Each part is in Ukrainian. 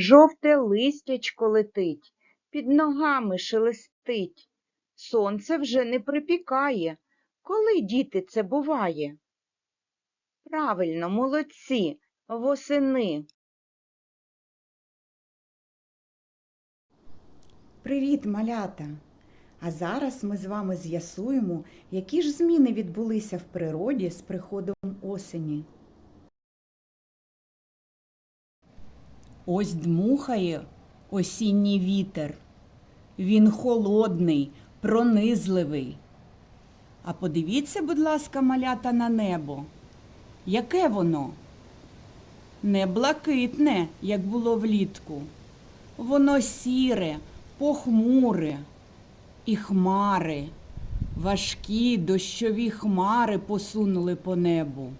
Жовте листячко летить, під ногами шелестить. Сонце вже не припікає. Коли, діти, це буває? Правильно, молодці, восени. Привіт, малята! А зараз ми з вами з'ясуємо, які ж зміни відбулися в природі з приходом осені. Ось дмухає осінній вітер. Він холодний, пронизливий. А подивіться, будь ласка, малята на небо. Яке воно? Не блакитне, як було влітку. Воно сіре, похмуре. І хмари, важкі дощові хмари посунули по небу.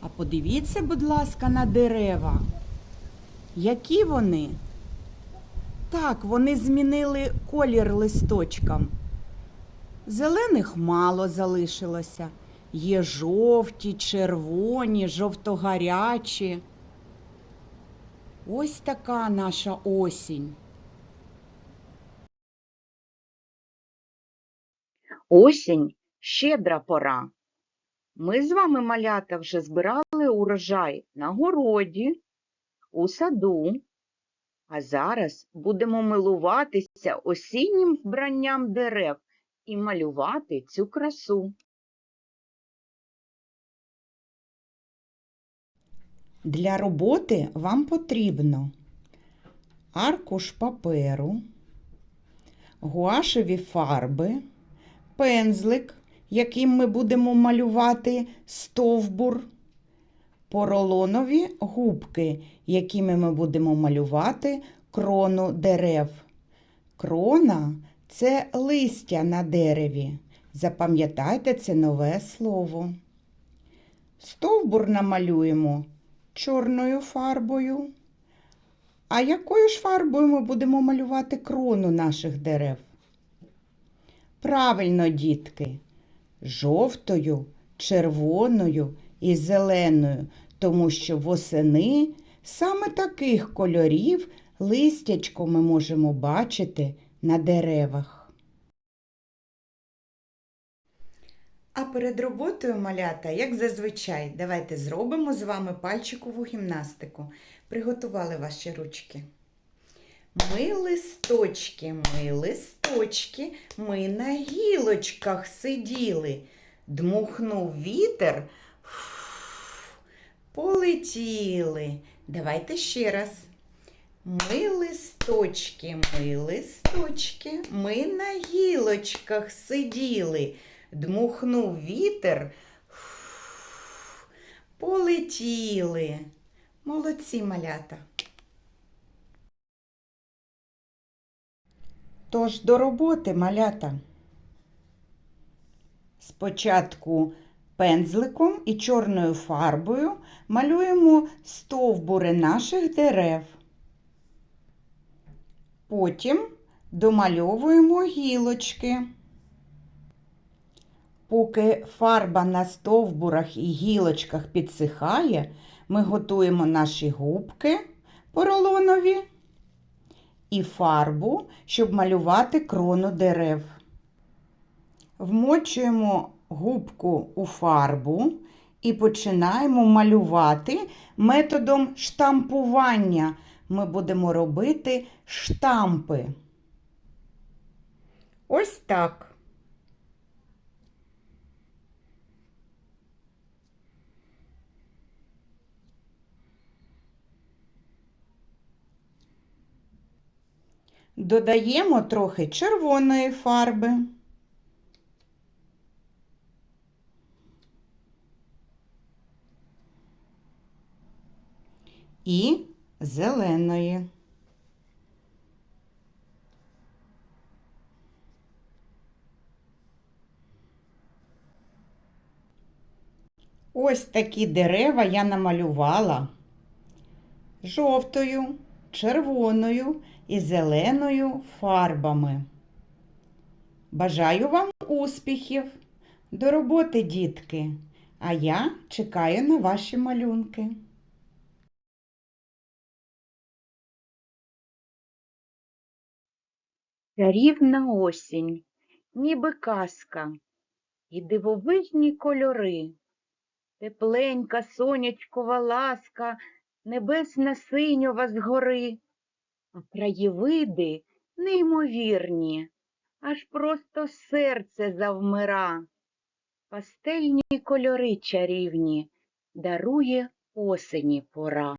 А подивіться, будь ласка, на дерева. Які вони? Так, вони змінили колір листочкам. Зелених мало залишилося. Є жовті, червоні, жовтогарячі. Ось така наша осінь. Осінь щедра пора. Ми з вами, малята, вже збирали урожай на городі, у саду. А зараз будемо милуватися осіннім вбранням дерев і малювати цю красу. Для роботи вам потрібно аркуш паперу, гуашеві фарби, пензлик, яким ми будемо малювати стовбур, поролонові губки, якими ми будемо малювати крону дерев. Крона це листя на дереві. Запам'ятайте це нове слово. Стовбур намалюємо чорною фарбою. А якою ж фарбою ми будемо малювати крону наших дерев? Правильно, дітки, жовтою, червоною і зеленою, тому що восени саме таких кольорів листячко ми можемо бачити на деревах. А перед роботою малята, як зазвичай, давайте зробимо з вами пальчикову гімнастику. Приготували ваші ручки. Ми листочки, ми листочки, ми на гілочках сиділи. Дмухнув вітер, полетіли. Давайте ще раз. Ми листочки, ми листочки, ми на гілочках сиділи. Дмухнув вітер, полетіли. Молодці малята. Тож до роботи, малята. Спочатку пензликом і чорною фарбою малюємо стовбури наших дерев. Потім домальовуємо гілочки. Поки фарба на стовбурах і гілочках підсихає, ми готуємо наші губки поролонові і фарбу, щоб малювати крону дерев. Вмочуємо губку у фарбу і починаємо малювати методом штампування. Ми будемо робити штампи. Ось так. Додаємо трохи червоної фарби. І зеленої. Ось такі дерева я намалювала жовтою, червоною і зеленою фарбами. Бажаю вам успіхів! До роботи, дітки! А я чекаю на ваші малюнки. Чарівна осінь, ніби казка, і дивовижні кольори, тепленька сонячкова ласка, небесна синьова згори, а краєвиди неймовірні, аж просто серце завмира. Пастельні кольори чарівні дарує осені пора.